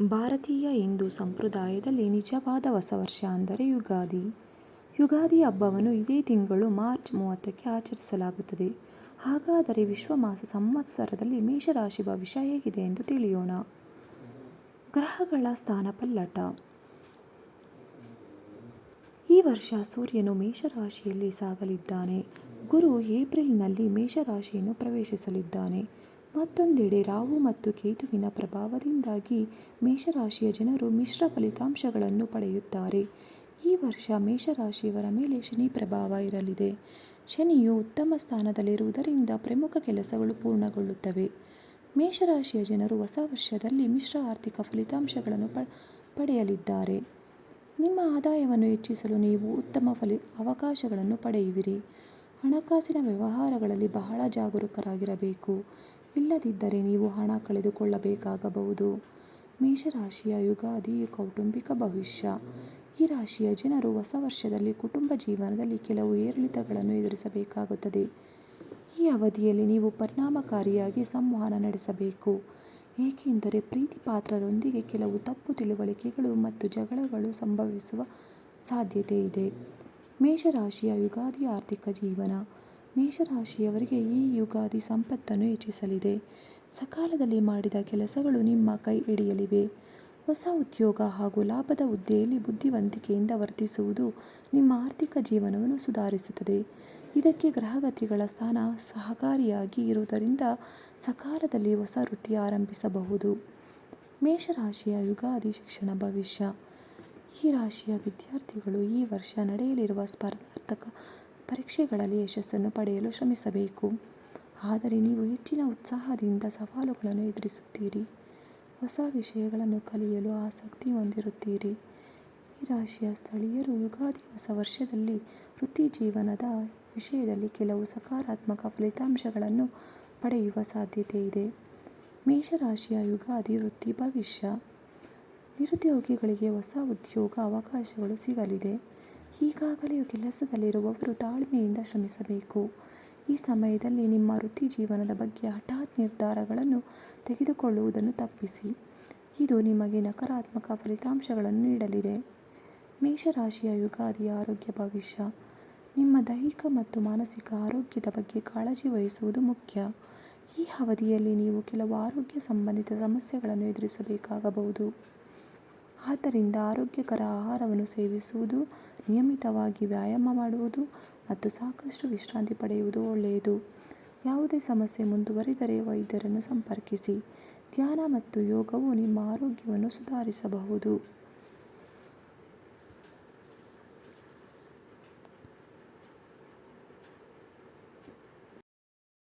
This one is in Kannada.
ಭಾರತೀಯ ಹಿಂದೂ ಸಂಪ್ರದಾಯದಲ್ಲಿ ನಿಜವಾದ ಹೊಸ ವರ್ಷ ಅಂದರೆ ಯುಗಾದಿ. ಯುಗಾದಿ ಹಬ್ಬವನ್ನು ಇದೇ ತಿಂಗಳು ಮಾರ್ಚ್ ಮೂವತ್ತಕ್ಕೆ ಆಚರಿಸಲಾಗುತ್ತದೆ. ಹಾಗಾದರೆ ವಿಶ್ವಮಾಸ ಸಂವತ್ಸರದಲ್ಲಿ ಮೇಷರಾಶಿ ಭವಿಷ್ಯ ಹೇಗಿದೆ ಎಂದು ತಿಳಿಯೋಣ. ಗ್ರಹಗಳ ಸ್ಥಾನಪಲ್ಲಟ ಈ ವರ್ಷ ಸೂರ್ಯನು ಮೇಷರಾಶಿಯಲ್ಲಿ ಸಾಗಲಿದ್ದಾನೆ. ಗುರು ಏಪ್ರಿಲ್ನಲ್ಲಿ ಮೇಷರಾಶಿಯನ್ನು ಪ್ರವೇಶಿಸಲಿದ್ದಾನೆ. ಮತ್ತೊಂದೆಡೆ ರಾಹು ಮತ್ತು ಕೇತುವಿನ ಪ್ರಭಾವದಿಂದಾಗಿ ಮೇಷರಾಶಿಯ ಜನರು ಮಿಶ್ರ ಫಲಿತಾಂಶಗಳನ್ನು ಪಡೆಯುತ್ತಾರೆ. ಈ ವರ್ಷ ಮೇಷರಾಶಿಯವರ ಮೇಲೆ ಶನಿ ಪ್ರಭಾವ ಇರಲಿದೆ. ಶನಿಯು ಉತ್ತಮ ಸ್ಥಾನದಲ್ಲಿರುವುದರಿಂದ ಪ್ರಮುಖ ಕೆಲಸಗಳು ಪೂರ್ಣಗೊಳ್ಳುತ್ತವೆ. ಮೇಷರಾಶಿಯ ಜನರು ಹೊಸ ವರ್ಷದಲ್ಲಿ ಮಿಶ್ರ ಆರ್ಥಿಕ ಫಲಿತಾಂಶಗಳನ್ನು ಪಡೆಯಲಿದ್ದಾರೆ. ನಿಮ್ಮ ಆದಾಯವನ್ನು ಹೆಚ್ಚಿಸಲು ನೀವು ಉತ್ತಮ ಅವಕಾಶಗಳನ್ನು ಪಡೆಯುವಿರಿ. ಹಣಕಾಸಿನ ವ್ಯವಹಾರಗಳಲ್ಲಿ ಬಹಳ ಜಾಗರೂಕರಾಗಿರಬೇಕು. ಇಲ್ಲದಿದ್ದರೆ ನೀವು ಹಣ ಕಳೆದುಕೊಳ್ಳಬೇಕಾಗಬಹುದು. ಮೇಷರಾಶಿಯ ಯುಗಾದಿ ಕೌಟುಂಬಿಕ ಭವಿಷ್ಯ ಈ ರಾಶಿಯ ಜನರು ಹೊಸ ವರ್ಷದಲ್ಲಿ ಕುಟುಂಬ ಜೀವನದಲ್ಲಿ ಕೆಲವು ಏರಿಳಿತಗಳನ್ನು ಎದುರಿಸಬೇಕಾಗುತ್ತದೆ. ಈ ಅವಧಿಯಲ್ಲಿ ನೀವು ಪರಿಣಾಮಕಾರಿಯಾಗಿ ಸಂವಹನ ನಡೆಸಬೇಕು. ಏಕೆಂದರೆ ಪ್ರೀತಿಪಾತ್ರರೊಂದಿಗೆ ಕೆಲವು ತಪ್ಪು ತಿಳುವಳಿಕೆಗಳು ಮತ್ತು ಜಗಳಗಳು ಸಂಭವಿಸುವ ಸಾಧ್ಯತೆ ಇದೆ. ಮೇಷರಾಶಿಯ ಯುಗಾದಿ ಆರ್ಥಿಕ ಜೀವನ ಮೇಷರಾಶಿಯವರಿಗೆ ಈ ಯುಗಾದಿ ಸಂಪತ್ತನ್ನು ಹೆಚ್ಚಿಸಲಿದೆ. ಸಕಾಲದಲ್ಲಿ ಮಾಡಿದ ಕೆಲಸಗಳು ನಿಮ್ಮ ಕೈ ಹಿಡಿಯಲಿವೆ. ಹೊಸ ಉದ್ಯೋಗ ಹಾಗೂ ಲಾಭದ ಹುದ್ದೆಯಲ್ಲಿ ಬುದ್ಧಿವಂತಿಕೆಯಿಂದ ವರ್ತಿಸುವುದು ನಿಮ್ಮ ಆರ್ಥಿಕ ಜೀವನವನ್ನು ಸುಧಾರಿಸುತ್ತದೆ. ಇದಕ್ಕೆ ಗ್ರಹಗತಿಗಳ ಸ್ಥಾನ ಸಹಕಾರಿಯಾಗಿ ಇರುವುದರಿಂದ ಸಕಾಲದಲ್ಲಿ ಹೊಸ ವೃತ್ತಿ ಆರಂಭಿಸಬಹುದು. ಮೇಷರಾಶಿಯ ಯುಗಾದಿ ಶಿಕ್ಷಣ ಭವಿಷ್ಯ ಈ ರಾಶಿಯ ವಿದ್ಯಾರ್ಥಿಗಳು ಈ ವರ್ಷ ನಡೆಯಲಿರುವ ಸ್ಪರ್ಧಾತ್ಮಕ ಪರೀಕ್ಷೆಗಳಲ್ಲಿ ಯಶಸ್ಸನ್ನು ಪಡೆಯಲು ಶ್ರಮಿಸಬೇಕು. ಆದರೆ ನೀವು ಹೆಚ್ಚಿನ ಉತ್ಸಾಹದಿಂದ ಸವಾಲುಗಳನ್ನು ಎದುರಿಸುತ್ತೀರಿ. ಹೊಸ ವಿಷಯಗಳನ್ನು ಕಲಿಯಲು ಆಸಕ್ತಿ ಹೊಂದಿರುತ್ತೀರಿ. ಈ ರಾಶಿಯ ಸ್ಥಳೀಯರು ಯುಗಾದಿ ಹೊಸ ವರ್ಷದಲ್ಲಿ ವೃತ್ತಿಜೀವನದ ವಿಷಯದಲ್ಲಿ ಕೆಲವು ಸಕಾರಾತ್ಮಕ ಫಲಿತಾಂಶಗಳನ್ನು ಪಡೆಯುವ ಸಾಧ್ಯತೆ ಇದೆ. ಮೇಷರಾಶಿಯ ಯುಗಾದಿ ವೃತ್ತಿ ಭವಿಷ್ಯ ನಿರುದ್ಯೋಗಿಗಳಿಗೆ ಹೊಸ ಉದ್ಯೋಗ ಅವಕಾಶಗಳು ಸಿಗಲಿದೆ. ಈಗಾಗಲೇ ಕೆಲಸದಲ್ಲಿರುವವರು ತಾಳ್ಮೆಯಿಂದ ಶ್ರಮಿಸಬೇಕು. ಈ ಸಮಯದಲ್ಲಿ ನಿಮ್ಮ ವೃತ್ತಿಜೀವನದ ಬಗ್ಗೆ ಹಠಾತ್ ನಿರ್ಧಾರಗಳನ್ನು ತೆಗೆದುಕೊಳ್ಳುವುದನ್ನು ತಪ್ಪಿಸಿ. ಇದು ನಿಮಗೆ ನಕಾರಾತ್ಮಕ ಫಲಿತಾಂಶಗಳನ್ನು ನೀಡಲಿದೆ. ಮೇಷರಾಶಿಯ ಯುಗಾದಿ ಆರೋಗ್ಯ ಭವಿಷ್ಯ ನಿಮ್ಮ ದೈಹಿಕ ಮತ್ತು ಮಾನಸಿಕ ಆರೋಗ್ಯದ ಬಗ್ಗೆ ಕಾಳಜಿ ವಹಿಸುವುದು ಮುಖ್ಯ. ಈ ಅವಧಿಯಲ್ಲಿ ನೀವು ಕೆಲವು ಆರೋಗ್ಯ ಸಂಬಂಧಿತ ಸಮಸ್ಯೆಗಳನ್ನು ಎದುರಿಸಬೇಕಾಗಬಹುದು. ಆದ್ದರಿಂದ ಆರೋಗ್ಯಕರ ಆಹಾರವನ್ನು ಸೇವಿಸುವುದು, ನಿಯಮಿತವಾಗಿ ವ್ಯಾಯಾಮ ಮಾಡುವುದು ಮತ್ತು ಸಾಕಷ್ಟು ವಿಶ್ರಾಂತಿ ಪಡೆಯುವುದು ಒಳ್ಳೆಯದು. ಯಾವುದೇ ಸಮಸ್ಯೆ ಮುಂದುವರಿದರೆ ವೈದ್ಯರನ್ನು ಸಂಪರ್ಕಿಸಿ. ಧ್ಯಾನ ಮತ್ತು ಯೋಗವು ನಿಮ್ಮ ಆರೋಗ್ಯವನ್ನು ಸುಧಾರಿಸಬಹುದು.